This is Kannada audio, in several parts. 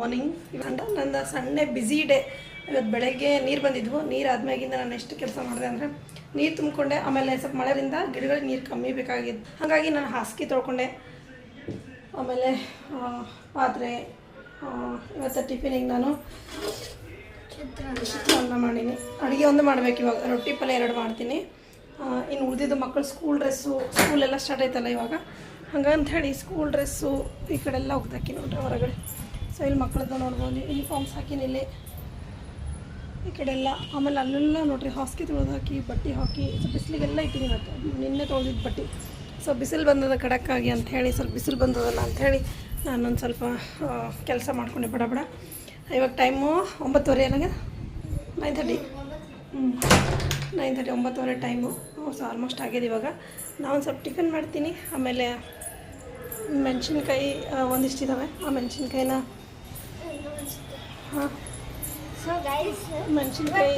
ಮಾರ್ನಿಂಗ್ ಇವಾಗ ನಂದು ಸಣ್ಣ ಬ್ಯುಸಿ ಡೇ ಇವತ್ತು ಬೆಳಗ್ಗೆ ನೀರು ಬಂದಿದ್ವು. ನೀರು ಆದ್ಮ್ಯಾಗಿಂದ ನಾನು ಎಷ್ಟು ಕೆಲಸ ಮಾಡಿದೆ ಅಂದರೆ ನೀರು ತುಂಬಿಕೊಂಡೆ. ಆಮೇಲೆ ಸ್ವಲ್ಪ ಮಳೆಯಿಂದ ಗಿಡಗಳಿಗೆ ನೀರು ಕಮ್ಮಿ ಬೇಕಾಗಿದ್ದು ಹಾಗಾಗಿ ನಾನು ಹಾಸಿಗೆ ತೊಳ್ಕೊಂಡೆ. ಆಮೇಲೆ ಪಾತ್ರೆ ಇವತ್ತು ಟಿಫಿನಿಗೆ ನಾನು ಚಿತ್ರಾನ್ನ ಮಾಡೀನಿ. ಅಡುಗೆ ಒಂದು ಮಾಡಬೇಕು ಇವಾಗ. ರೊಟ್ಟಿ ಪಲ್ಯ ಎರಡು ಮಾಡ್ತೀನಿ. ಇನ್ನು ಉಳಿದಿದ್ದು ಮಕ್ಕಳು ಸ್ಕೂಲ್ ಡ್ರೆಸ್ಸು ಸ್ಕೂಲೆಲ್ಲ ಸ್ಟಾರ್ಟ್ ಆಯ್ತಲ್ಲ ಇವಾಗ. ಹಂಗಂತ ಹೇಳಿ ಸ್ಕೂಲ್ ಡ್ರೆಸ್ಸು ಈ ಕಡೆ ಎಲ್ಲ ಹೋಗ್ದಾಕಿ ನೋಡ್ರಿ ಹೊರಗಡೆ. ಸೊ ಇಲ್ಲಿ ಮಕ್ಕಳದ್ದು ನೋಡ್ಬೋದು ಯೂನಿಫಾರ್ಮ್ಸ್ ಹಾಕಿನಿ ಇಲ್ಲಿ. ಈ ಕಡೆ ಎಲ್ಲ, ಆಮೇಲೆ ಅಲ್ಲೆಲ್ಲ ನೋಡ್ರಿ, ಹಾಸ್ಗೆ ತೊಳೆದು ಹಾಕಿ, ಬಟ್ಟೆ ಹಾಕಿ, ಸೊ ಬಿಸಿಲಿಗೆಲ್ಲ ಇಟ್ಟಿನಿ ಇವತ್ತು. ನಿನ್ನೆ ತೊಳೆದಿದ್ದು ಬಟ್ಟೆ. ಸೊ ಬಿಸಿಲು ಬಂದದ ಖಡಕ್ಕಾಗಿ ಅಂಥೇಳಿ ಸ್ವಲ್ಪ ಬಿಸಿಲು ಬಂದದಲ್ಲ ಅಂಥೇಳಿ ನಾನೊಂದು ಸ್ವಲ್ಪ ಕೆಲಸ ಮಾಡ್ಕೊಂಡೆ, ಬಡ ಬಡ. ಇವಾಗ ಟೈಮು ಒಂಬತ್ತುವರೆ ನನಗೆ ನೈನ್ ತರ್ಟಿ ಹ್ಞೂ ನೈನ್ ತರ್ಟಿ ಒಂಬತ್ತುವರೆ ಟೈಮು ಸೊ ಆಲ್ಮೋಸ್ಟ್ ಆಗಿದೆ ಇವಾಗ. ನಾನು ಸ್ವಲ್ಪ ಟಿಫನ್ ಮಾಡ್ತೀನಿ. ಆಮೇಲೆ, ಮೆಣಸಿನ್ಕಾಯಿ ಒಂದಿಷ್ಟಿದ್ದಾವೆ ಆ ಮೆಣಸಿನ್ಕಾಯಿನ ಮೆಣಸಿನ್ಕಾಯಿ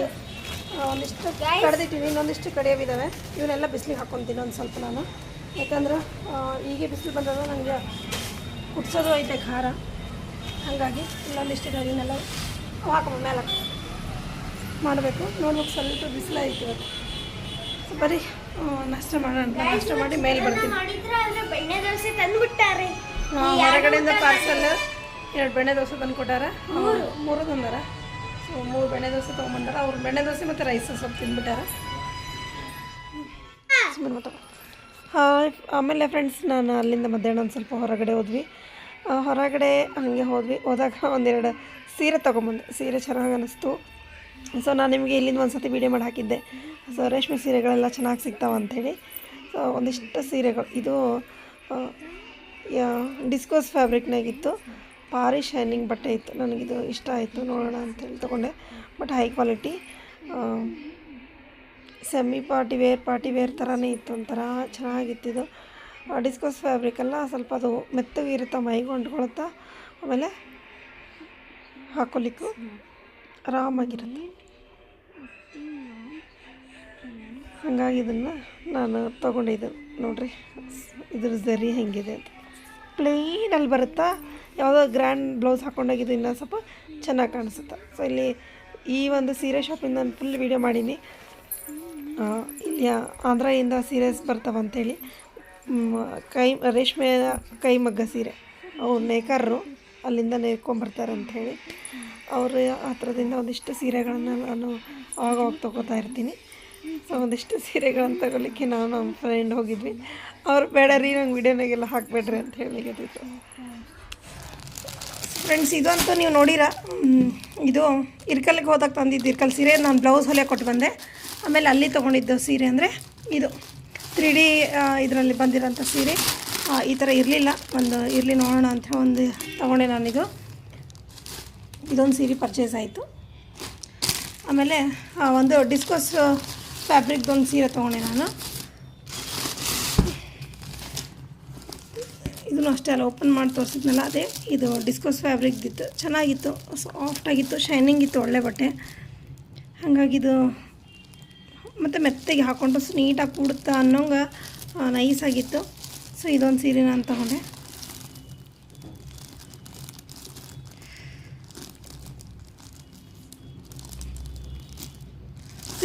ಒಂದಿಷ್ಟು ಕಡ್ದಿಟ್ಟಿನಿ ಇನ್ನೊಂದಿಷ್ಟು ಕಡಿಯೋವಿದ್ದಾವೆ ಇವನ್ನೆಲ್ಲ ಬಿಸಿಲಿಗೆ ಹಾಕ್ಕೊತೀನಿ ಒಂದು ಸ್ವಲ್ಪ ನಾನು. ಯಾಕಂದ್ರೆ ಹೀಗೆ ಈಗ ಬಿಸಿಲು ಬಂದಾಗ ನನಗೆ ಕುಟ್ಸೋದು ಐತೆ ಖಾರ. ಹಾಗಾಗಿ ಇನ್ನೊಂದಿಷ್ಟು ಇದನ್ನೆಲ್ಲ ಹಾಕೋ ಮೇಲೆ ಮಾಡಬೇಕು. ನೋಡ್ಬೇಕು ಸ್ವಲ್ಪ ಬಿಸಿಲು ಐತೆ ಇವತ್ತು. ಬರೀ ನಾಷ್ಟ ಮಾಡೋಣ ನಷ್ಟ ಮಾಡಿ ಮೇಲೆ ಬರ್ತೀನಿ. ಹೊರಗಡೆಯಿಂದ ಪಾರ್ಸಲ್ ಎರಡು ಬೆಣ್ಣೆ ದೋಸೆ ತಂದು ಕೊಟ್ಟಾರ? ಮೂರು ತಂದಾರ. ಸೊ ಮೂರು ಬೆಣ್ಣೆ ದೋಸೆ ತೊಗೊಂಬಂದಾರ. ಅವ್ರು ಬೆಣ್ಣೆ ದೋಸೆ ಮತ್ತು ರೈಸ್ ಸ್ವಲ್ಪ ತಿಂದ್ಬಿಟ್ಟಾರ. ಆಮೇಲೆ ಫ್ರೆಂಡ್ಸ್ ನಾನು ಅಲ್ಲಿಂದ ಮಧ್ಯಾಹ್ನ ಒಂದು ಸ್ವಲ್ಪ ಹೊರಗಡೆ ಹೋದ್ವಿ. ಹೊರಗಡೆ ಹಾಗೆ ಹೋದ್ವಿ. ಹೋದಾಗ ಒಂದೆರಡು ಸೀರೆ ತೊಗೊಂಬಂದೆ. ಸೀರೆ ಚೆನ್ನಾಗಿ ಅನ್ನಿಸ್ತು ಸೊ ನಾನು ನಿಮಗೆ ಇಲ್ಲಿಂದ ಒಂದು ಸತಿ ವೀಡಿಯೋ ಮಾಡಿ ಹಾಕಿದ್ದೆ. ಸೊ ರೇಷ್ಮೆ ಸೀರೆಗಳೆಲ್ಲ ಚೆನ್ನಾಗಿ ಸಿಗ್ತಾವೆ ಅಂಥೇಳಿ ಸೊ ಒಂದಿಷ್ಟು ಸೀರೆಗಳು. ಇದು ಡಿಸ್ಕೋಸ್ ಫ್ಯಾಬ್ರಿಕ್ನಾಗಿತ್ತು ಭಾರಿ ಶೈನಿಂಗ್ ಬಟ್ಟೆ ಇತ್ತು. ನನಗಿದು ಇಷ್ಟ ಆಯಿತು. ನೋಡೋಣ ಅಂತೇಳಿ ತೊಗೊಂಡೆ. But high quality semi party wear party wear ಥರನೇ ಇತ್ತು ಒಂಥರ. ಚೆನ್ನಾಗಿತ್ತಿದು. ಡಿಸ್ಕೋಸ್ ಫ್ಯಾಬ್ರಿಕ್ ಅಲ್ಲ ಸ್ವಲ್ಪ ಅದು ಮೆತ್ತಗಿರುತ್ತೆ ಮೈಗೆ ಹೊಂಟ್ಕೊಳುತ್ತಾ ಆಮೇಲೆ ಹಾಕೊಲಿಕ್ಕೂ ಆರಾಮಾಗಿರುತ್ತೆ. ಹಾಗಾಗಿ ಇದನ್ನು ನಾನು ತೊಗೊಂಡಿದ್ದು. ನೋಡಿರಿ ಇದ್ರ ಝರಿ ಹೆಂಗಿದೆ ಅಂತ. ಪ್ಲೇನಲ್ಲಿ ಬರುತ್ತಾ? ಯಾವುದೋ ಗ್ರ್ಯಾಂಡ್ ಬ್ಲೌಸ್ ಹಾಕ್ಕೊಂಡೋಗಿದ್ದು ಇನ್ನೊಂದು ಸ್ವಲ್ಪ ಚೆನ್ನಾಗಿ ಕಾಣಿಸುತ್ತೆ. ಸೊ ಇಲ್ಲಿ ಈ ಒಂದು ಸೀರೆ ಶಾಪಿಂದ ನಾನು ಫುಲ್ ವೀಡಿಯೋ ಮಾಡೀನಿ. ಆ, ಇಲ್ಲಿ ಆಂಧ್ರದಿಂದ ಸೀರೆಸ್ ಬರ್ತಾವೆ ಅಂಥೇಳಿ ಮ್, ಕೈ ರೇಷ್ಮೆ ಕೈ ಮಗ್ಗ ಸೀರೆ. ಅವ್ರು ನೇಕಾರರು ಅಲ್ಲಿಂದ ನೇರ್ಕೊಂಬರ್ತಾರೆ ಅಂಥೇಳಿ ಅವ್ರ ಹತ್ರದಿಂದ ಒಂದಿಷ್ಟು ಸೀರೆಗಳನ್ನು ನಾನು ಆವಾಗ ತೊಗೋತಾ ಇರ್ತೀನಿ. ಸೊ ಒಂದಿಷ್ಟು ಸೀರೆಗಳನ್ನು ತಗೊಳ್ಳಿಕ್ಕೆ ನಾವು ನಮ್ಮ ಫ್ರೆಂಡ್ ಹೋಗಿದ್ವಿ. ಅವ್ರು, ಬೇಡ ರೀ, ನಂಗೆ ವಿಡಿಯೋನಾಗೆಲ್ಲ ಹಾಕಬೇಡ್ರಿ ಅಂತ ಹೇಳಿದ್ರು. ಫ್ರೆಂಡ್ಸ್ ಇದಂತೂ ನೀವು ನೋಡಿರ? ಇದು ಇರ್ಕಲ್ಗೆ ಹೋದಾಗ ತಂದಿದ್ದು ಇರ್ಕಲ್ ಸೀರೆ. ನಾನು ಬ್ಲೌಸ್ ಹೊಲೆ ಕೊಟ್ಟು ಬಂದೆ. ಆಮೇಲೆ ಅಲ್ಲಿ ತೊಗೊಂಡಿದ್ದು ಸೀರೆ ಅಂದರೆ ಇದು. ತ್ರೀ ಡಿ ಇದರಲ್ಲಿ ಬಂದಿರೋಂಥ ಸೀರೆ. ಈ ಥರ ಇರಲಿಲ್ಲ. ಒಂದು, ಇರಲಿ ನೋಡೋಣ ಅಂತ ಒಂದು ತೊಗೊಂಡೆ ನಾನಿದು. ಇದೊಂದು ಸೀರೆ ಪರ್ಚೇಸ್ ಆಯಿತು. ಆಮೇಲೆ ಒಂದು ಡಿಸ್ಕೋಸ್ ಫ್ಯಾಬ್ರಿಕ್ದೊಂದು ಸೀರೆ ತೊಗೊಂಡೆ ನಾನು. ಇದನ್ನು ಅಷ್ಟೇ ಅಲ್ಲ ಓಪನ್ ಮಾಡಿ ತೋರಿಸಿದ್ನಲ್ಲ, ಅದೇ ಇದು ಡಿಸ್ಕೋಸ್ ಫ್ಯಾಬ್ರಿಕ್ದಿತ್ತು ಚೆನ್ನಾಗಿತ್ತು ಸಾಫ್ಟಾಗಿತ್ತು ಶೈನಿಂಗ್ ಇತ್ತು, ಒಳ್ಳೆ ಬಟ್ಟೆ. ಹಾಗಾಗಿ ಇದು ಮತ್ತು ಮೆತ್ತಗೆ ಹಾಕ್ಕೊಂಡು ನೀಟಾಗಿ ಕೂಡುತ್ತಾ ಅನ್ನೋಂಗೆ ನೈಸಾಗಿತ್ತು ಸೊ ಇದೊಂದು ಸೀರೆ ನಾನು ತಗೊಂಡೆ.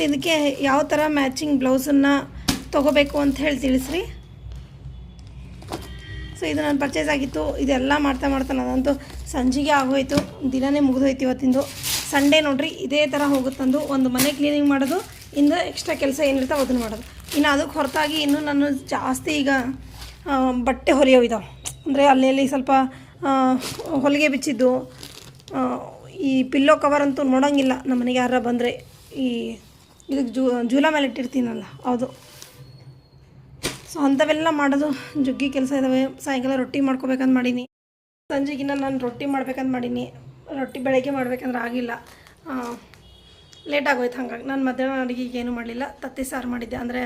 ಇದಕ್ಕೆ ಯಾವ ಥರ ಮ್ಯಾಚಿಂಗ್ ಬ್ಲೌಸನ್ನು ತೊಗೋಬೇಕು ಅಂತ ಹೇಳಿ ತಿಳಿಸ್ರಿ. ಸೊ ಇದು ನಾನು ಪರ್ಚೇಸ್ ಆಗಿತ್ತು. ಇದೆಲ್ಲ ಮಾಡ್ತಾ ಮಾಡ್ತಾ ನಾನಂತೂ ಸಂಜೆಗೆ ಆಗೋಯ್ತು. ದಿನನೇ ಮುಗಿದೋಯ್ತು ಇವತ್ತಿಂದು. ಸಂಡೇ ನೋಡ್ರಿ, ಇದೇ ಥರ ಹೋಗುತ್ತಂದು ಒಂದು ಮನೆ ಕ್ಲೀನಿಂಗ್ ಮಾಡೋದು, ಇನ್ನು ಎಕ್ಸ್ಟ್ರಾ ಕೆಲಸ ಏನಿರ್ತಾವೆ ಅದನ್ನು ಮಾಡೋದು. ಇನ್ನು ಅದಕ್ಕೆ ಹೊರತಾಗಿ ಇನ್ನೂ ನಾನು ಜಾಸ್ತಿ ಈಗ ಬಟ್ಟೆ ಹೊಲಿಯೋ ಇದಾವೆ ಅಂದರೆ ಅಲ್ಲಿ ಸ್ವಲ್ಪ ಹೊಲಿಗೆ ಬಿಚ್ಚಿದ್ದು ಈ ಪಿಲ್ಲೋ ಕವರ್ ಅಂತೂ ನೋಡೋಂಗಿಲ್ಲ. ನಮ್ಮ ಮನೆಗೆ ಯಾರ ಬಂದರೆ ಈ ಇದಕ್ಕೆ ಜೂ, ಜೂಲ ಮೇಲೆ ಇಟ್ಟಿರ್ತೀನಲ್ಲ ಹೌದು ಸೊ ಅಂಥವೆಲ್ಲ ಮಾಡೋದು ಜುಗ್ಗಿ ಕೆಲಸ ಇದ್ದಾವೆ ಸಾಯಂಕಾಲ ರೊಟ್ಟಿ ಮಾಡ್ಕೋಬೇಕಂತ ಮಾಡೀನಿ. ಸಂಜೆಗಿನ್ನ ನಾನು ರೊಟ್ಟಿ ಮಾಡ್ಬೇಕಂತ ಮಾಡೀನಿ. ರೊಟ್ಟಿ ಬೆಳಗ್ಗೆ ಮಾಡ್ಬೇಕಂದ್ರೆ ಆಗಿಲ್ಲ. ಲೇಟ್ ಆಗೋಯ್ತು ಹಂಗಾಗಿ. ನಾನು ಮಧ್ಯಾಹ್ನ ಅಡುಗೆಗೆ ಏನು ಮಾಡಲಿಲ್ಲ. ತತ್ತಿ ಸಾರು ಮಾಡಿದ್ದೆ. ಅಂದರೆ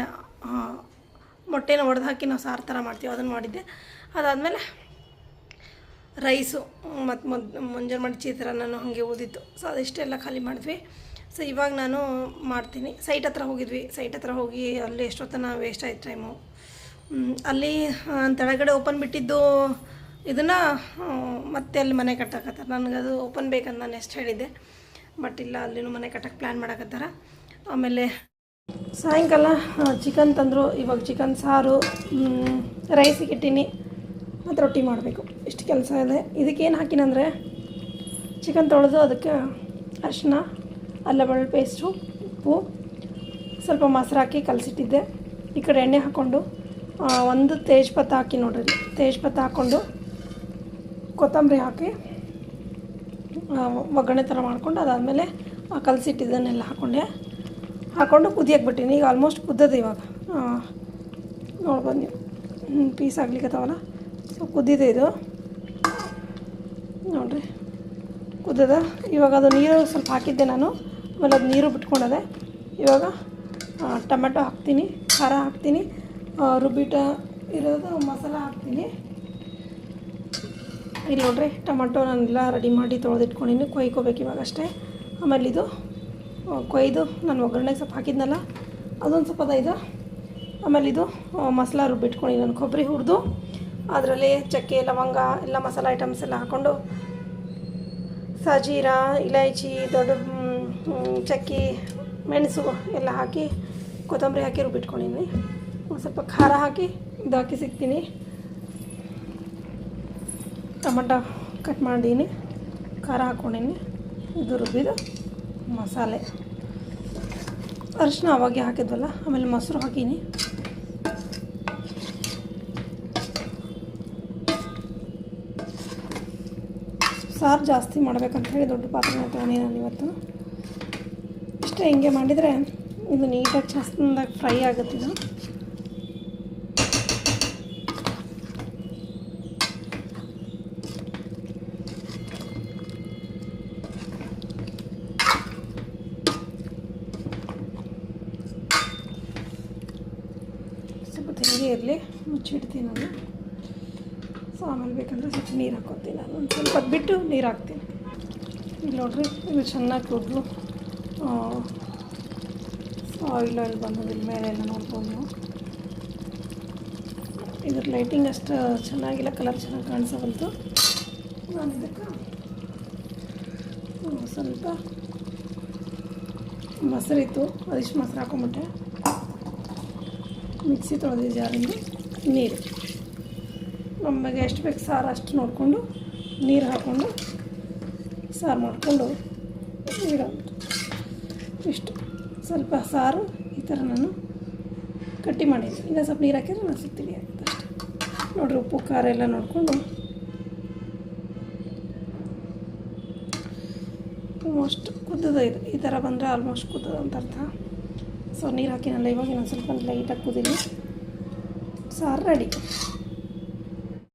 ಮೊಟ್ಟೆನ ಒಡೆದು ಹಾಕಿ ನಾವು ಸಾರು ಥರ ಮಾಡ್ತೀವಿ ಅದನ್ನು ಮಾಡಿದ್ದೆ. ಅದಾದಮೇಲೆ ರೈಸು ಮತ್ತು ಮುಂಜಾನೆ ಮಾಡಿ ಚಿತ್ರ ನಾನು ಹಾಗೆ ಓದಿತ್ತು ಸೊ ಅದಿಷ್ಟೆಲ್ಲ ಖಾಲಿ ಮಾಡಿದ್ವಿ. ಸೊ ಇವಾಗ ನಾನು ಮಾಡ್ತೀನಿ. ಸೈಟ್ ಹತ್ರ ಹೋಗಿದ್ವಿ. ಸೈಟ್ ಹತ್ರ ಹೋಗಿ ಅಲ್ಲಿ ಎಷ್ಟೊತ್ತನ ವೇಸ್ಟ್ ಆಯ್ತು ಟೈಮು ಅಲ್ಲಿ ತಳಗಡೆ ಓಪನ್ ಬಿಟ್ಟಿದ್ದು ಇದನ್ನು ಮತ್ತೆ ಅಲ್ಲಿ ಮನೆ ಕಟ್ಟಕತ್ತಾರ. ನನಗೆ ಅದು ಓಪನ್ ಬೇಕಂತ ನಾನು ಎಷ್ಟು ಹೇಳಿದ್ದೆ. ಬಟ್ ಇಲ್ಲ, ಅಲ್ಲಿನೂ ಮನೆ ಕಟ್ಟಕ್ಕೆ ಪ್ಲ್ಯಾನ್ ಮಾಡಕತ್ತಾರ. ಆಮೇಲೆ ಸಾಯಂಕಾಲ ಚಿಕನ್ ತಂದರು. ಇವಾಗ ಚಿಕನ್ ಸಾರು ರೈಸಿಗೆ ಇಟ್ಟೀನಿ. ಮತ್ತು ರೊಟ್ಟಿ ಮಾಡಬೇಕು. ಇಷ್ಟು ಕೆಲಸ ಇದೆ. ಇದಕ್ಕೇನು ಹಾಕಿನಂದರೆ ಚಿಕನ್ ತೊಳೆದು ಅದಕ್ಕೆ ಅರಿಶಿನ ಅಲ್ಲ ಬೆಳ್ಳುಳ್ಳಿ ಪೇಸ್ಟು, ಉಪ್ಪು, ಸ್ವಲ್ಪ ಮೊಸರು ಹಾಕಿ ಕಲಸಿಟ್ಟಿದ್ದೆ. ಈ ಕಡೆ ಎಣ್ಣೆ ಹಾಕ್ಕೊಂಡು ಒಂದು ತೇಜ್ಪತ್ತ ಹಾಕಿ ನೋಡ್ರಿ. ತೇಜ್ಪತ್ತ ಹಾಕ್ಕೊಂಡು ಕೊತ್ತಂಬರಿ ಹಾಕಿ ಒಗ್ಗರಣೆ ಥರ ಮಾಡ್ಕೊಂಡು ಅದಾದಮೇಲೆ ಕಲಸಿಟ್ಟಿದ್ದನ್ನೆಲ್ಲ ಹಾಕ್ಕೊಂಡೆ ಹಾಕ್ಕೊಂಡು ಕುದಿಯಕ್ಕೆ ಬಿಟ್ಟಿನಿ. ಈಗ ಆಲ್ಮೋಸ್ಟ್ ಕುದ್ದಿದೆ ಇವಾಗ. ನೋಡ್ಬೋದು ನೀವು ಪೀಸ್ ಆಗ್ಲಿಕ್ಕತ್ತವಲ್ಲ ಸೊ ಕುದ್ದಿದೆ ಇದು. ನೋಡ್ರಿ. ಕುದ್ದದ. ಇವಾಗ ಅದು ನೀರು ಸ್ವಲ್ಪ ಹಾಕಿದ್ದೆ ನಾನು. ಆಮೇಲೆ ಅದು ನೀರು ಬಿಟ್ಕೊಂಡಿದೆ ಇವಾಗ ಟೊಮೆಟೊ ಹಾಕ್ತೀನಿ, ಖಾರ ಹಾಕ್ತೀನಿ ರುಬ್ಬಿಟ ಇರೋದು ಮಸಾಲ ಹಾಕ್ತೀನಿ. ಇಲ್ಲಿ ನೋಡ್ರಿ, ಟೊಮೆಟೊ ನಾನೆಲ್ಲ ರೆಡಿ ಮಾಡಿ ತೊಳೆದಿಟ್ಕೊಂಡಿನಿ, ಕೊಯ್ಕೋಬೇಕು ಇವಾಗ ಅಷ್ಟೇ. ಆಮೇಲೆ ಇದು ಕೊಯ್ದು ನಾನು ಒಗ್ಗರಣೆಗೆ ಸ್ವಲ್ಪ ಹಾಕಿದ್ನಲ್ಲ, ಅದೊಂದು ಸ್ವಲ್ಪ ಅದ ಇದು. ಆಮೇಲೆ ಇದು ಮಸಾಲ ರುಬ್ಬಿಟ್ಕೊಂಡು ನಾನು ಕೊಬ್ಬರಿ ಹುರಿದು. ಅದರಲ್ಲಿ ಚಕ್ಕೆ, ಲವಂಗ, ಎಲ್ಲ ಮಸಾಲ ಐಟಮ್ಸ್ ಎಲ್ಲ ಹಾಕ್ಕೊಂಡು ಸಜೀರ, ಇಲೈಚಿ, ದೊಡ್ಡ ಚಕ್ಕಿ, ಮೆಣಸು ಎಲ್ಲ ಹಾಕಿ ಕೊತ್ತಂಬರಿ ಹಾಕಿ ರುಬ್ಬಿಟ್ಕೊಂಡಿದ್ದೀನಿ ಒಂದು ಸ್ವಲ್ಪ ಖಾರ ಹಾಕಿ ಇದು ಹಾಕಿ ಸಿಗ್ತೀನಿ. ಟೊಮಟೊ ಕಟ್ ಮಾಡೀನಿ ಖಾರ ಹಾಕ್ಕೊಂಡೀನಿ ಇದು ರುಬ್ಬಿದು ಮಸಾಲೆ. ಅರಿಶಿನ ಅವಾಗೆ ಹಾಕಿದ್ವಲ್ಲ, ಆಮೇಲೆ ಮೊಸರು ಹಾಕೀನಿ. ಸಾರು ಜಾಸ್ತಿ ಮಾಡ್ಬೇಕಂತ ಹೇಳಿ ದೊಡ್ಡ ಪಾತ್ರೆನ ತೊಗೊಂಡು ನಾನು ಇವತ್ತು ಇಷ್ಟೇ ಹಿಂಗೆ ಮಾಡಿದರೆ ಇದು ನೀಟಾಗಿ ಚಂದಾಗಿ ಫ್ರೈ ಆಗುತ್ತೆ ಇದು. ಸ್ವಲ್ಪ ತೆಂಗಿ ಇರಲಿ, ಮುಚ್ಚಿಡ್ತೀನಿ ನಾನು. ಸೊ ಆಮೇಲೆ ಬೇಕಂದ್ರೆ ಸ್ವಲ್ಪ ನೀರು ಹಾಕೋತೀನಿ ನಾನು. ಸ್ವಲ್ಪ ಬಿಟ್ಟು ನೀರು ಹಾಕ್ತೀನಿ. ಇಲ್ಲಿ ನೋಡ್ರಿ, ಇದು ಚೆನ್ನಾಗಿ ಕುದ್ದು ಆಯಿಲ್ ಆಯಿಲ್ ಬಂದದಿಲ್ಲ ಮೇಲೆ ಎಲ್ಲ ನೋಡ್ಬೋದು. ಇದ್ರ ಲೈಟಿಂಗ್ ಅಷ್ಟು ಚೆನ್ನಾಗಿಲ್ಲ ಕಲರ್ ಚೆನ್ನಾಗಿ ಕಾಣಿಸಬಲ್ತು ನಾನು ಇದಕ್ಕೆ ಸ್ವಲ್ಪ ಮೊಸರಿತ್ತು ಅದಿಷ್ಟು ಮೊಸರು ಹಾಕೊಂಬಿಟ್ಟೆ. ಮಿಕ್ಸಿ ತೊಳೆದಿದ್ದ ಜಾರಿಂದ ನೀರು. ನಮಗೆ ಎಷ್ಟು ಬೇಕು ಸಾರು ಅಷ್ಟು ನೋಡಿಕೊಂಡು ನೀರು ಹಾಕ್ಕೊಂಡು ಸಾರು ಮಾಡಿಕೊಂಡು ಇಡೋದು ಇಷ್ಟು. ಸ್ವಲ್ಪ ಸಾರು, ಈ ಥರ ನಾನು ಕಟ್ಟಿ ಮಾಡಿದ್ದೀನಿ ಇನ್ನೂ ಸ್ವಲ್ಪ ನೀರು ಹಾಕಿದ್ರೆ ನಾನು ಸಿಗ್ತೀನಿ ಅಷ್ಟೇ. ನೋಡಿರಿ ಉಪ್ಪು, ಖಾರ ಎಲ್ಲ ನೋಡಿಕೊಂಡು. ಆಲ್ಮೋಸ್ಟ್ ಕುದ್ದದ ಇದು. ಈ ಥರ ಬಂದರೆ ಆಲ್ಮೋಸ್ಟ್ ಕುದ್ದದ ಅಂತ ಅರ್ಥ. ಸೊ ನೀರು ಹಾಕಿನಲ್ಲ, ಇವಾಗ ಇನ್ನೊಂದು ಸ್ವಲ್ಪ ಲೈಟಾಗಿ ಕುದೀನಿ ಸಾರು ರೆಡಿ